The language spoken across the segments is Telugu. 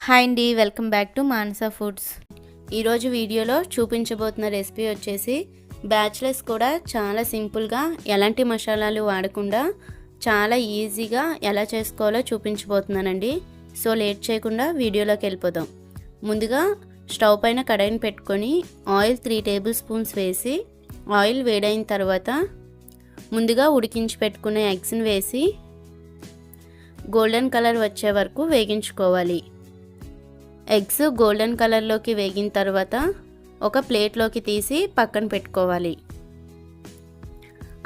హాయ్ అండి welcome back to Manasa foods. ఈరోజు వీడియోలో చూపించబోతున్న రెసిపీ వచ్చేసి బ్యాచిలర్స్ కూడా చాలా సింపుల్గా ఎలాంటి మసాలాలు వాడకుండా చాలా ఈజీగా ఎలా చేసుకోవాలో చూపించబోతున్నానండి. సో లేట్ చేయకుండా వీడియోలోకి వెళ్ళిపోదాం. ముందుగా స్టవ్ పైన కడాయిని పెట్టుకొని ఆయిల్ త్రీ టేబుల్ స్పూన్స్ వేసి ఆయిల్ వేడైన తర్వాత ముందుగా ఉడికించి పెట్టుకునే ఎగ్స్ని వేసి గోల్డెన్ కలర్ వచ్చే వరకు వేగించుకోవాలి. ఎగ్స్ గోల్డెన్ కలర్లోకి వేగిన తర్వాత ఒక ప్లేట్లోకి తీసి పక్కన పెట్టుకోవాలి.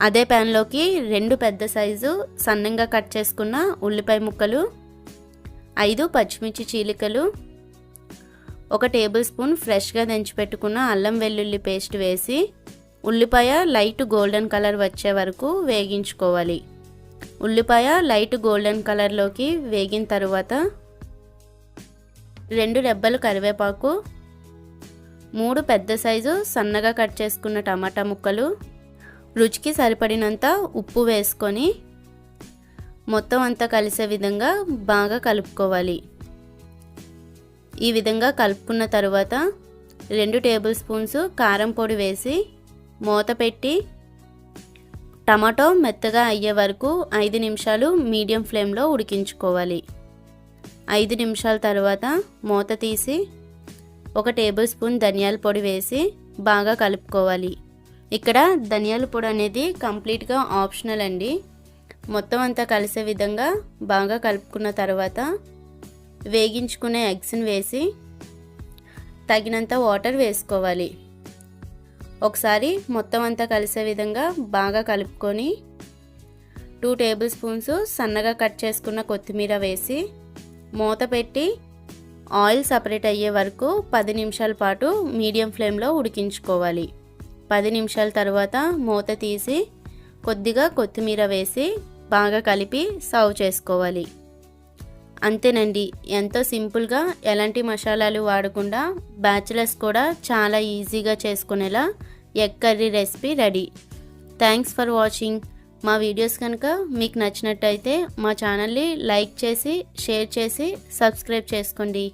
అదే ప్యాన్లోకి రెండు పెద్ద సైజు సన్నంగా కట్ చేసుకున్న ఉల్లిపాయ ముక్కలు ఐదు పచ్చిమిర్చి చీలికలు ఒక టేబుల్ స్పూన్ ఫ్రెష్గా దంచిపెట్టుకున్న అల్లం వెల్లుల్లి పేస్ట్ వేసి ఉల్లిపాయ లైట్ గోల్డెన్ కలర్ వచ్చే వరకు వేగించుకోవాలి. ఉల్లిపాయ లైట్ గోల్డెన్ కలర్లోకి వేగిన తర్వాత రెండు రెబ్బలు కరివేపాకు మూడు పెద్ద సైజు సన్నగా కట్ చేసుకున్న టమాటా ముక్కలు రుచికి సరిపడినంత ఉప్పు వేసుకొని మొత్తం అంతా కలిసే విధంగా బాగా కలుపుకోవాలి. ఈ విధంగా కలుపుకున్న తర్వాత రెండు టేబుల్ స్పూన్స్ కారం పొడి వేసి మూత పెట్టి టమాటో మెత్తగా అయ్యే వరకు ఐదు నిమిషాలు మీడియం ఫ్లేమ్లో ఉడికించుకోవాలి. ఐదు నిమిషాల తర్వాత మూత తీసి ఒక టేబుల్ స్పూన్ ధనియాల పొడి వేసి బాగా కలుపుకోవాలి. ఇక్కడ ధనియాల పొడి అనేది కంప్లీట్గా ఆప్షనల్ అండి. మొత్తం అంతా కలిసే విధంగా బాగా కలుపుకున్న తర్వాత వేగించుకునే ఎగ్స్ని వేసి తగినంత వాటర్ వేసుకోవాలి. ఒకసారి మొత్తం అంతా కలిసే విధంగా బాగా కలుపుకొని టూ టేబుల్ స్పూన్స్ సన్నగా కట్ చేసుకున్న కొత్తిమీర వేసి మూత పెట్టి ఆయిల్ సపరేట్ అయ్యే వరకు పది నిమిషాల పాటు మీడియం ఫ్లేమ్లో ఉడికించుకోవాలి. పది నిమిషాల తర్వాత మూత తీసి కొద్దిగా కొత్తిమీర వేసి బాగా కలిపి సర్వ్ చేసుకోవాలి. అంతేనండి ఎంతో సింపుల్గా ఎలాంటి మసాలాలు వాడకుండా బ్యాచిలర్స్ కూడా చాలా ఈజీగా చేసుకునేలా egg curry recipe ready. Thanks for watching. మా వీడియోస్ కనుక మీకు నచ్చినట్టయితే మా ఛానల్ని లైక్ చేసి షేర్ చేసి సబ్స్క్రైబ్ చేసుకోండి.